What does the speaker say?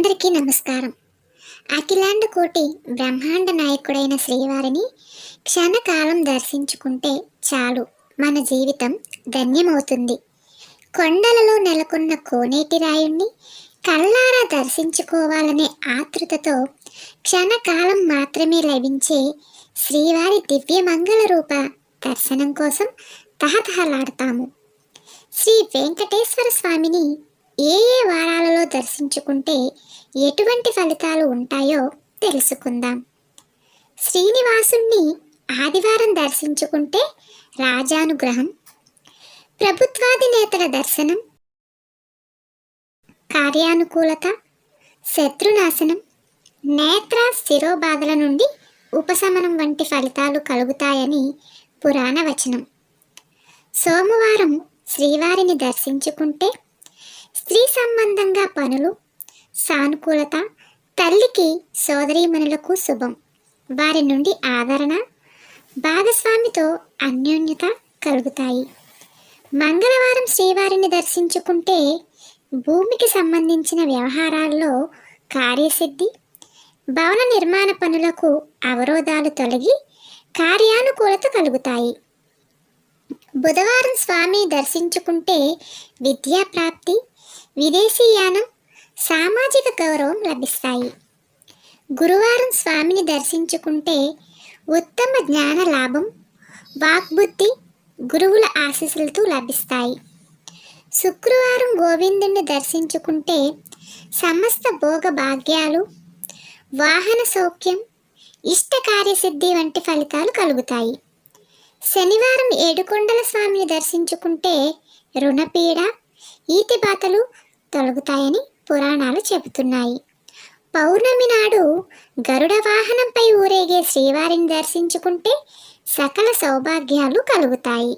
అందరికీ నమస్కారం. అఖిలాండ కోటి బ్రహ్మాండ నాయకుడైన శ్రీవారిని క్షణకాలం దర్శించుకుంటే చాలు. మన జీవితం ధన్యమవుతుంది. కొండలలో నెలకొన్న కోనేటి రాయుణ్ణి కళ్ళారా దర్శించుకోవాలనే ఆతృతతో క్షణకాలం మాత్రమే లభించే శ్రీవారి దివ్యమంగళ రూప దర్శనం కోసం తహతహలాడతాము. శ్రీ వెంకటేశ్వర స్వామిని ఏ ఏ వారాలలో దర్శించుకుంటే ఎటువంటి ఫలితాలు ఉంటాయో తెలుసుకుందాం. శ్రీనివాసుణ్ణి ఆదివారం దర్శించుకుంటే రాజానుగ్రహం ప్రభుత్వాధినేతల దర్శనం కార్యానుకూలత శత్రునాశనం నేత్ర శిరోబాధల నుండి ఉపశమనం వంటి ఫలితాలు కలుగుతాయని పురాణ వచనం సోమవారం శ్రీవారిని దర్శించుకుంటే స్త్రీ సంబంధంగా పనులు సానుకూలత తల్లికి సోదరీమణులకు శుభం. వారి నుండి ఆదరణ భాగస్వామితో అన్యోన్యత కలుగుతాయి. మంగళవారం శ్రీవారిని దర్శించుకుంటే భూమికి సంబంధించిన వ్యవహారాల్లో కార్యసిద్ధి భవన నిర్మాణ పనులకు అవరోధాలు తొలగి కార్యానుకూలత కలుగుతాయి. బుధవారం స్వామి దర్శించుకుంటే విద్యా ప్రాప్తి విదేశీయానం సామాజిక గౌరవం లభిస్తాయి. గురువారం స్వామిని దర్శించుకుంటే ఉత్తమ జ్ఞాన లాభం వాక్బుద్ధి గురువుల ఆశీస్సులతో లభిస్తాయి. శుక్రవారం గోవిందుని దర్శించుకుంటే సమస్త భోగ భాగ్యాలు వాహన సౌఖ్యం ఇష్ట కార్యసిద్ధి వంటి ఫలితాలు కలుగుతాయి. శనివారం ఏడుకొండల స్వామిని దర్శించుకుంటే రుణపీడ ఈతిబాతలు తొలగుతాయని పురాణాలు చెబుతున్నాయి. పౌర్ణమి నాడు గరుడ వాహనంపై ఊరేగే శ్రీవారిని దర్శించుకుంటే సకల సౌభాగ్యాలు కలుగుతాయి.